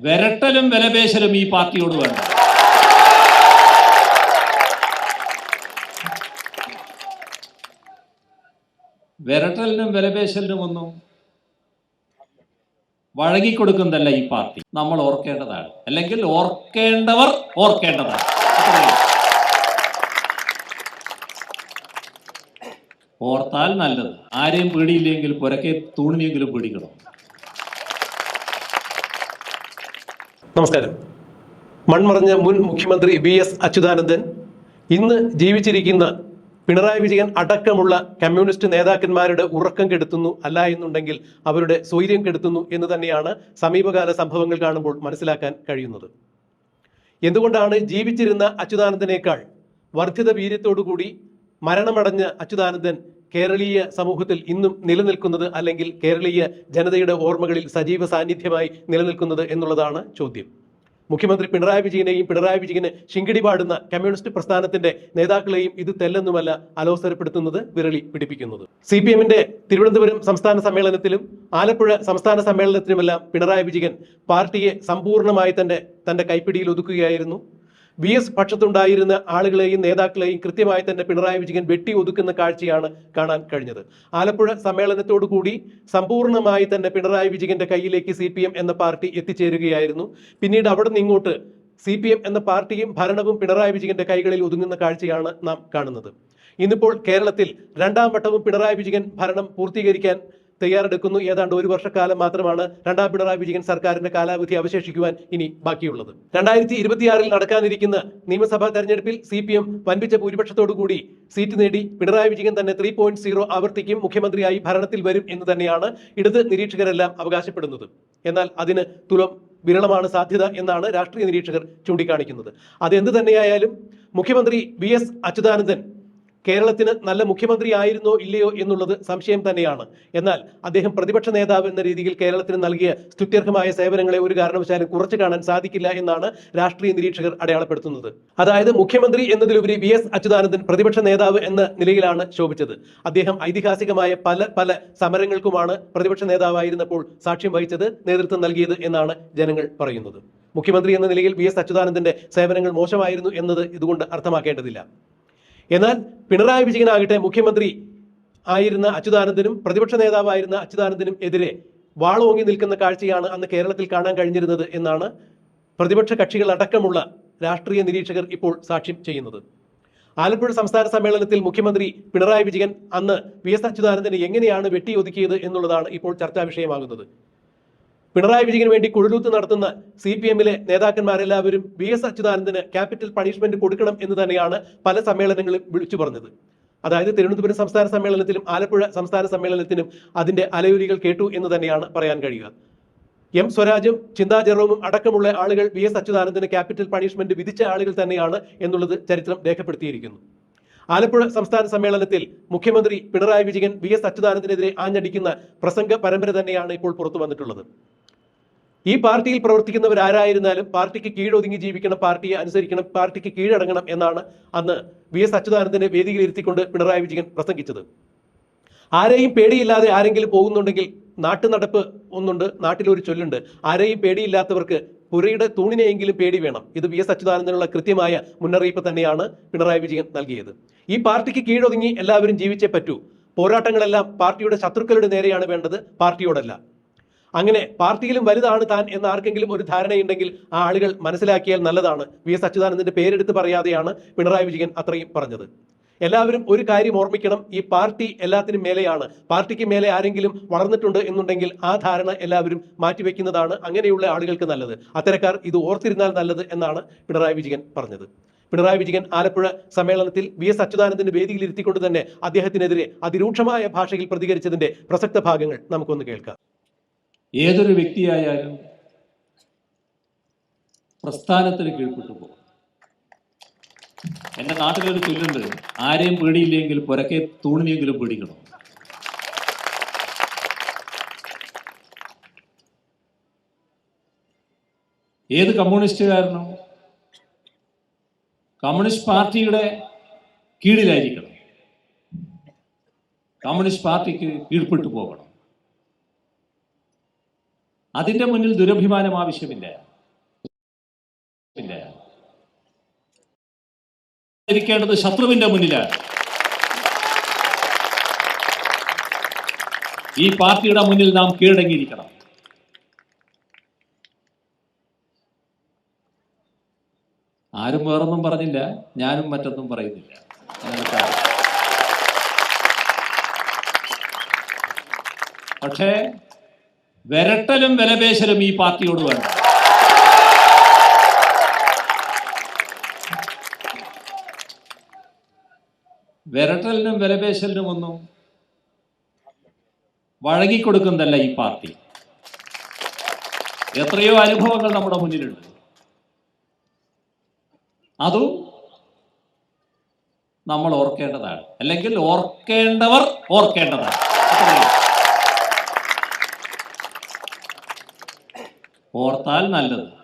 വിരട്ടലും വിലപേശലും ഈ പാർട്ടിയോട് വേണ്ട വിരട്ടലിനും വിലപേശലിനും ഒന്നും വഴങ്ങിക്കൊടുക്കുന്നതല്ല ഈ പാർട്ടി. നമ്മൾ ഓർക്കേണ്ടതാണ്. അല്ലെങ്കിൽ ഓർക്കേണ്ടവർ ഓർക്കേണ്ടതാണ്. ഓർത്താൽ നല്ലത്. ആരെയും പേടിയില്ലെങ്കിൽ പുരക്കെ തൂണിനെങ്കിലും പേടിക്കണം. നമസ്കാരം. മൺമറഞ്ഞ മുൻ മുഖ്യമന്ത്രി വി എസ് അച്യുതാനന്ദൻ ഇന്ന് ജീവിച്ചിരിക്കുന്ന പിണറായി വിജയൻ അടക്കമുള്ള കമ്മ്യൂണിസ്റ്റ് നേതാക്കന്മാരുടെ ഉറക്കം കെടുത്തുന്നു അല്ല എന്നുണ്ടെങ്കിൽ അവരുടെ സ്വൈര്യം കെടുത്തുന്നു എന്ന് തന്നെയാണ് സമീപകാല സംഭവങ്ങൾ കാണുമ്പോൾ മനസ്സിലാക്കാൻ കഴിയുന്നത്. എന്തുകൊണ്ടാണ് ജീവിച്ചിരുന്ന അച്യുതാനന്ദനേക്കാൾ വർദ്ധിത വീര്യത്തോടുകൂടി മരണമടഞ്ഞ അച്യുതാനന്ദൻ കേരളീയ സമൂഹത്തിൽ ഇന്നും നിലനിൽക്കുന്നത് അല്ലെങ്കിൽ കേരളീയ ജനതയുടെ ഓർമ്മകളിൽ സജീവ സാന്നിധ്യമായി നിലനിൽക്കുന്നത് എന്നുള്ളതാണ് ചോദ്യം. മുഖ്യമന്ത്രി പിണറായി വിജയനെയും പിണറായി വിജയന് ശിങ്കിടി പാടുന്ന കമ്മ്യൂണിസ്റ്റ് പ്രസ്ഥാനത്തിന്റെ നേതാക്കളെയും ഇത് തെല്ലെന്നുമല്ല അലോസരപ്പെടുത്തുന്നത് വിരളി പിടിപ്പിക്കുന്നത്. സി പി എമ്മിന്റെ തിരുവനന്തപുരം സംസ്ഥാന സമ്മേളനത്തിലും ആലപ്പുഴ സംസ്ഥാന സമ്മേളനത്തിലുമെല്ലാം പിണറായി വിജയൻ പാർട്ടിയെ സമ്പൂർണമായി തന്റെ തന്റെ കൈപ്പിടിയിൽ ഒതുക്കുകയായിരുന്നു. വി എസ് പക്ഷത്തുണ്ടായിരുന്ന ആളുകളെയും നേതാക്കളെയും കൃത്യമായി തന്നെ പിണറായി വിജയൻ വെട്ടി ഒതുക്കുന്ന കാഴ്ചയാണ് കാണാൻ കഴിഞ്ഞത്. ആലപ്പുഴ സമ്മേളനത്തോടു കൂടി സമ്പൂർണമായി തന്നെ പിണറായി വിജയന്റെ കയ്യിലേക്ക് സി എന്ന പാർട്ടി എത്തിച്ചേരുകയായിരുന്നു. പിന്നീട് അവിടെ നിന്ന് ഇങ്ങോട്ട് സി പി എം എന്ന പാർട്ടിയും ഭരണവും പിണറായി വിജയന്റെ കൈകളിൽ ഒതുങ്ങുന്ന കാഴ്ചയാണ് നാം കാണുന്നത്. ഇന്നിപ്പോൾ കേരളത്തിൽ രണ്ടാം വട്ടവും പിണറായി വിജയൻ ഭരണം പൂർത്തീകരിക്കാൻ തയ്യാറെടുക്കുന്നു. ഏതാണ്ട് ഒരു വർഷക്കാലം മാത്രമാണ് രണ്ടാം പിണറായി വിജയൻ സർക്കാരിന്റെ കാലാവധി അവശേഷിക്കുവാൻ ഇനി ബാക്കിയുള്ളത്. രണ്ടായിരത്തി ഇരുപത്തിയാറിൽ നടക്കാനിരിക്കുന്ന നിയമസഭാ തെരഞ്ഞെടുപ്പിൽ സി പി എം വൻപിച്ച ഭൂരിപക്ഷത്തോടുകൂടി സീറ്റ് നേടി പിണറായി വിജയൻ തന്നെ ത്രീ പോയിന്റ് സീറോ ആവർത്തിക്കും മുഖ്യമന്ത്രിയായി ഭരണത്തിൽ വരും എന്ന് തന്നെയാണ് ഇടത് നിരീക്ഷകരെല്ലാം അവകാശപ്പെടുന്നത്. എന്നാൽ അതിന് തുലം വിരളമാണ് സാധ്യത എന്നാണ് രാഷ്ട്രീയ നിരീക്ഷകർ ചൂണ്ടിക്കാണിക്കുന്നത്. അതെന്ത് തന്നെയായാലും മുഖ്യമന്ത്രി വി എസ് അച്യുതാനന്ദൻ കേരളത്തിന് നല്ല മുഖ്യമന്ത്രി ആയിരുന്നോ ഇല്ലയോ എന്നുള്ളത് സംശയം തന്നെയാണ്. എന്നാൽ അദ്ദേഹം പ്രതിപക്ഷ നേതാവ് എന്ന രീതിയിൽ കേരളത്തിന് നൽകിയ സ്തുത്യർഹമായ സേവനങ്ങളെ ഒരു കാരണവശാലും കുറച്ചു കാണാൻ സാധിക്കില്ല എന്നാണ് രാഷ്ട്രീയ നിരീക്ഷകർ അടയാളപ്പെടുത്തുന്നത്. അതായത് മുഖ്യമന്ത്രി എന്നതിലുപരി വി എസ് അച്യുതാനന്ദൻ പ്രതിപക്ഷ നേതാവ് എന്ന നിലയിലാണ് ശോഭിച്ചത്. അദ്ദേഹം ഐതിഹാസികമായ പല പല സമരങ്ങൾക്കുമാണ് പ്രതിപക്ഷ നേതാവായിരുന്നപ്പോൾ സാക്ഷ്യം വഹിച്ചത് നേതൃത്വം നൽകിയത് എന്നാണ് ജനങ്ങൾ പറയുന്നത്. മുഖ്യമന്ത്രി എന്ന നിലയിൽ വി എസ് അച്യുതാനന്ദന്റെ സേവനങ്ങൾ മോശമായിരുന്നു എന്നത് ഇതുകൊണ്ട് അർത്ഥമാക്കേണ്ടതില്ല. എന്നാൽ പിണറായി വിജയനാകട്ടെ മുഖ്യമന്ത്രി ആയിരുന്ന അച്യുതാനന്ദനും പ്രതിപക്ഷ നേതാവായിരുന്ന അച്യുതാനന്ദനും എതിരെ വാളോങ്ങി നിൽക്കുന്ന കാഴ്ചയാണ് അന്ന് കേരളത്തിൽ കാണാൻ കഴിഞ്ഞിരുന്നത് എന്നാണ് പ്രതിപക്ഷ കക്ഷികൾ അടക്കമുള്ള രാഷ്ട്രീയ നിരീക്ഷകർ ഇപ്പോൾ സാക്ഷ്യം ചെയ്യുന്നത്. ആലപ്പുഴ സംസ്ഥാന സമ്മേളനത്തിൽ മുഖ്യമന്ത്രി പിണറായി വിജയൻ അന്ന് വി എസ് അച്യുതാനന്ദനെ എങ്ങനെയാണ് വെട്ടിയൊതുക്കിയത് എന്നുള്ളതാണ് ഇപ്പോൾ ചർച്ചാ വിഷയമാകുന്നത്. പിണറായി വിജയന് വേണ്ടി കുഴലൂത്ത് നടത്തുന്ന സി പി എമ്മിലെ നേതാക്കന്മാരെല്ലാവരും വി എസ് അച്യുതാനന്ദന് ക്യാപിറ്റൽ പണിഷ്മെന്റ് കൊടുക്കണം എന്ന് തന്നെയാണ് പല സമ്മേളനങ്ങളും വിളിച്ചു പറഞ്ഞത്. അതായത് തിരുവനന്തപുരം സംസ്ഥാന സമ്മേളനത്തിലും ആലപ്പുഴ സംസ്ഥാന സമ്മേളനത്തിലും അതിന്റെ അലയുരികൾ കേട്ടു എന്ന് തന്നെയാണ് പറയാൻ കഴിയുക. എം സ്വരാജും ചിന്താ ജെറോമും അടക്കമുള്ള ആളുകൾ വി എസ് അച്യുതാനന്ദന് ക്യാപിറ്റൽ പണിഷ്മെന്റ് വിധിച്ച ആളുകൾ തന്നെയാണ് എന്നുള്ളത് ചരിത്രം രേഖപ്പെടുത്തിയിരിക്കുന്നു. ആലപ്പുഴ സംസ്ഥാന സമ്മേളനത്തിൽ മുഖ്യമന്ത്രി പിണറായി വിജയൻ വി എസ് അച്യുതാനന്ദനെതിരെ ആഞ്ഞടിക്കുന്ന പ്രസംഗ പരമ്പര തന്നെയാണ് ഇപ്പോൾ പുറത്തു വന്നിട്ടുള്ളത്. ഈ പാർട്ടിയിൽ പ്രവർത്തിക്കുന്നവർ ആരായിരുന്നാലും പാർട്ടിക്ക് കീഴൊതുങ്ങി ജീവിക്കണം പാർട്ടിയെ അനുസരിക്കണം പാർട്ടിക്ക് കീഴടങ്ങണം എന്നാണ് അന്ന് വി എസ് അച്യുതാനന്ദനെ വേദിയിൽ ഇരുത്തിക്കൊണ്ട് പിണറായി വിജയൻ പ്രസംഗിച്ചത്. ആരെയും പേടിയില്ലാതെ ആരെങ്കിലും പോകുന്നുണ്ടെങ്കിൽ നാട്ടുനടപ്പ് ഒന്നുണ്ട് നാട്ടിലൊരു ചൊല്ലുണ്ട്. ആരെയും പേടിയില്ലാത്തവർക്ക് പുരയുടെ തൂണിനെയെങ്കിലും പേടി വേണം. ഇത് വി എസ് അച്യുതാനന്ദനുള്ള കൃത്യമായ മുന്നറിയിപ്പ് തന്നെയാണ് പിണറായി വിജയൻ നൽകിയത്. ഈ പാർട്ടിക്ക് കീഴൊതുങ്ങി എല്ലാവരും ജീവിച്ചേ പറ്റൂ. പോരാട്ടങ്ങളെല്ലാം പാർട്ടിയുടെ ശത്രുക്കളുടെ നേരെയാണ് വേണ്ടത് പാർട്ടിയോടല്ല. അങ്ങനെ പാർട്ടിയിലും വലുതാണ് താൻ എന്ന് ആർക്കെങ്കിലും ഒരു ധാരണയുണ്ടെങ്കിൽ ആ ആളുകൾ മനസ്സിലാക്കിയാൽ നല്ലതാണ്. വി എസ് അച്യുതാനന്ദന്റെ പേരെടുത്ത് പറയാതെയാണ് പിണറായി വിജയൻ അത്രയും പറഞ്ഞത്. എല്ലാവരും ഒരു കാര്യം ഓർമ്മിക്കണം. ഈ പാർട്ടി എല്ലാത്തിനും മേലെയാണ്. പാർട്ടിക്ക് മേലെ ആരെങ്കിലും വളർന്നിട്ടുണ്ട് എന്നുണ്ടെങ്കിൽ ആ ധാരണ എല്ലാവരും മാറ്റിവെക്കുന്നതാണ് അങ്ങനെയുള്ള ആളുകൾക്ക് നല്ലത്. അത്തരക്കാർ ഇത് ഓർത്തിരുന്നാൽ നല്ലത് എന്നാണ് പിണറായി വിജയൻ പറഞ്ഞത്. പിണറായി വിജയൻ ആലപ്പുഴ സമ്മേളനത്തിൽ വി എസ് അച്യുതാനന്ദന്റെ വേദിയിൽ ഇരുത്തിക്കൊണ്ട് തന്നെ അദ്ദേഹത്തിനെതിരെ അതിരൂക്ഷമായ ഭാഷയിൽ പ്രതികരിച്ചതിന്റെ പ്രസക്ത ഭാഗങ്ങൾ നമുക്കൊന്ന് കേൾക്കാം. ഏതൊരു വ്യക്തിയായാലും പ്രസ്ഥാനത്തിന് കീഴ്പ്പെട്ടു പോകും. എന്റെ നാട്ടിലൊരു ചൊല്ലുണ്ട് ആരെയും പേടിയില്ലെങ്കിൽ പുരക്കെ തൂണിനെങ്കിലും പേടിക്കണം. ഏത് കമ്മ്യൂണിസ്റ്റുകാരനും കമ്മ്യൂണിസ്റ്റ് പാർട്ടിയുടെ കീഴിലായിരിക്കണം. കമ്മ്യൂണിസ്റ്റ് പാർട്ടിക്ക് കീഴ്പ്പെട്ടു പോകണം. അതിന്റെ മുന്നിൽ ദുരഭിമാനം ആവശ്യമില്ല. ഇരിക്കേണ്ടത് ശത്രുവിന്റെ മുന്നിലാണ്. ഈ പാർട്ടിയുടെ മുന്നിൽ നാം കീഴടങ്ങിയിരിക്കണം. ആരും വേറൊന്നും പറഞ്ഞില്ല ഞാനും മറ്റൊന്നും പറയുന്നില്ല. പക്ഷേ വിരട്ടലും വിലപേശലും ഈ പാർട്ടിയോട് വേണം. വിരട്ടലിനും വിലപേശലിനും ഒന്നും വഴങ്ങിക്കൊടുക്കുന്നതല്ല ഈ പാർട്ടി. എത്രയോ അനുഭവങ്ങൾ നമ്മുടെ മുന്നിലുണ്ട്. അതും നമ്മൾ ഓർക്കേണ്ടതാണ്. അല്ലെങ്കിൽ ഓർക്കേണ്ടവർ ഓർക്കേണ്ടതാണ് അത്രയേ ഉള്ളൂ. ഓർത്താൽ നല്ലത്.